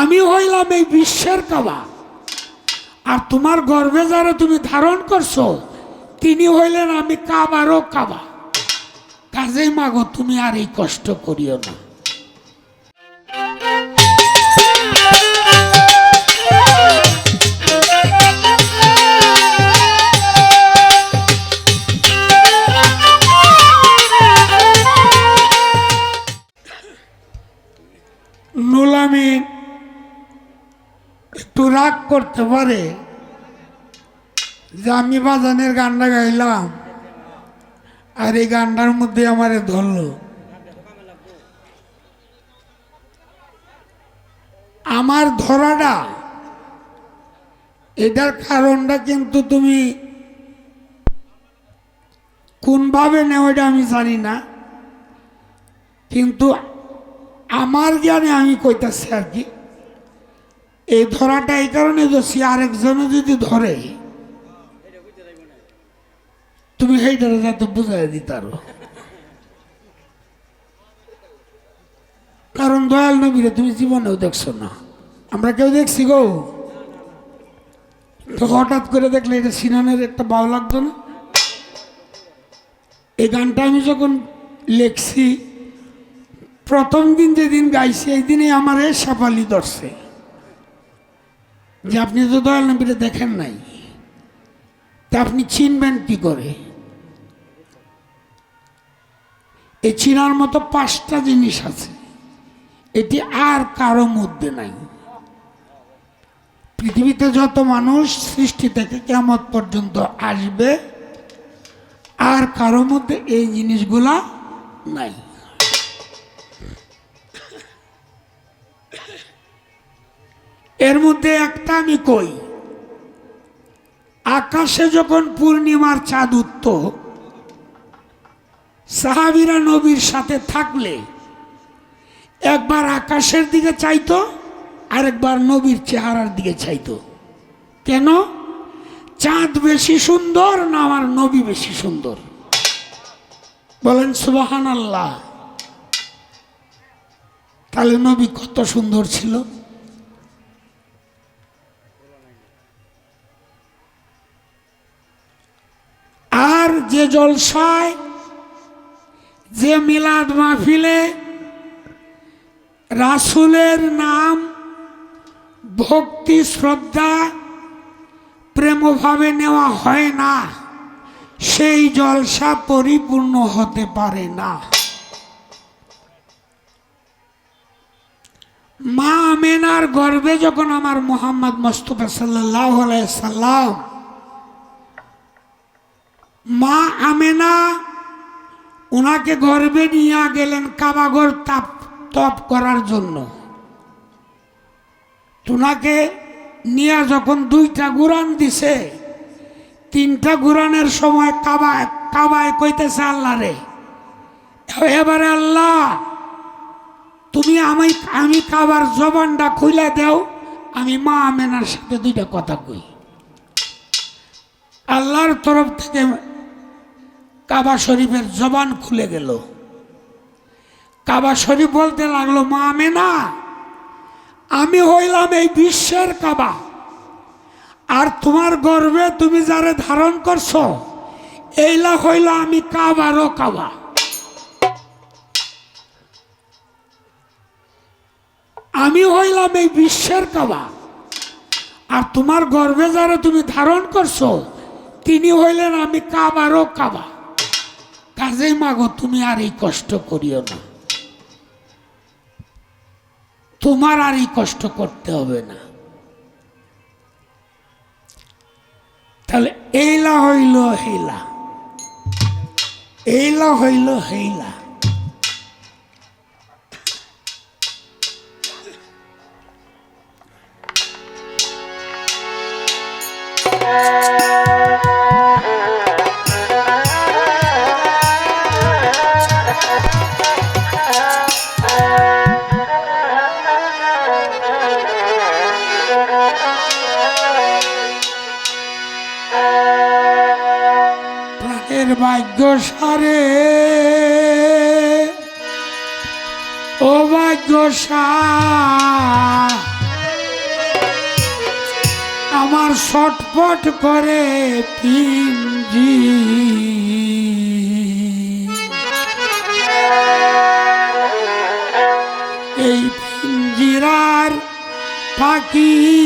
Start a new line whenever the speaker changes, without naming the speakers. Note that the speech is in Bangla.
আমি হইলাম এই বিশ্বের কাবা। আর তোমার গর্ভে যারা তুমি ধারণ করছ, তিনি হইলেন আমি কাবারও কাবা। কাজেই মাগো, তুমি আর এই কষ্ট করিও না। নোলামি একটু করতে পারে। যে আমি বাজানের গানটা গাইলাম, আর এই গানটার মধ্যে আমারে ধরলো। আমার ধরাটা, এটার কারণটা কিন্তু তুমি কোনভাবে নেওয়াটা আমি জানি না। কিন্তু আমার জ্ঞানে আমি কইতাছি আর কি। এই ধরাটা এই কারণে দোষী আরেকজনে যদি ধরে, তুমি সেই সেইটারে যাতে বুঝাই দিতারো। কারণ দয়াল নবীরে তুমি জীবনেও দেখছ না। আমরা কেউ দেখছি গো? তো হঠাৎ করে দেখলে এটা সিনানের একটা ভালো লাগতো না? এই গানটা আমি যখন লেখছি, প্রথম দিন যেদিন গাইছি, এই দিনে আমার এ সাফালি ধরছে। যে আপনি তো দয়াল নবীরে দেখেন নাই, তা আপনি চিনবেন কি করে? এই চিনার মতো পাঁচটা জিনিস আছে, এটি আর কারও মধ্যে নাই। পৃথিবীতে যত মানুষ সৃষ্টি থেকে কেমন পর্যন্ত আসবে, আর কারও মধ্যে এই জিনিসগুলা নাই। এর মধ্যে একটা আমি কই, আকাশে যখন পূর্ণিমার চাঁদ উঠত, সাহাবিরা নবীর সাথে থাকলে একবার আকাশের দিকে চাইতো, আরেকবার নবীর চেহারার দিকে চাইতো। কেন? চাঁদ বেশি সুন্দর না আমার নবী বেশি সুন্দর? বলেন সুবাহান আল্লাহ তাহলে নবী কত সুন্দর ছিল? যে জলসায়, যে মিলাদ মাহফিলে রাসুলের নাম, ভক্তি, শ্রদ্ধা, প্রেমভাবে নেওয়া হয় না, সেই জলসা পরিপূর্ণ হতে পারে না। মা আমেনার গর্বে যখন আমার মোহাম্মদ মোস্তফা সাল্লাহ সাল্লাম মা আমেনা ওনাকে গর্বে নিয়ে গেলেন কাবাগর তাপ, তপ করার জন্য। তোনাকে নিয়ে যখন দুইটা গুরান দিছে, তিনটা গুরানের সময় কাবায় কাবায় কইতেছে আল্লাহ রে এবারে আল্লাহ, তুমি আমি আমি কাবার জবানটা খুলে দেও, আমি মা আমেনার সাথে দুইটা কথা কই। আল্লাহর তরফ থেকে কাবা শরীফের জবান খুলে গেল। কাবা শরীফ বলতে লাগল, মা আমি না আমি হইলাম এই বিশ্বের কাবা। আর তোমার গর্বে তুমি যারে ধারণ করছ, এইলা হইল আমি কাবারও কাবা। আমি হইলাম এই বিশ্বের কাবা। আর তোমার গর্বে যারা তুমি ধারণ করছ, তিনি হইলেন আমি কাবারও কাবা। কাজেই মাগো, তুমি আর এই কষ্ট করিও না। তোমার আর এই কষ্ট করতে হবে না। তাহলে এইলা হইল হেলা। এইলা হইল হেলা। মায়ের ভাগ্য সারে। ও ভাগ্য আমার ছটপট করে পিঞ্জি। এই পিঞ্জিরার পাখি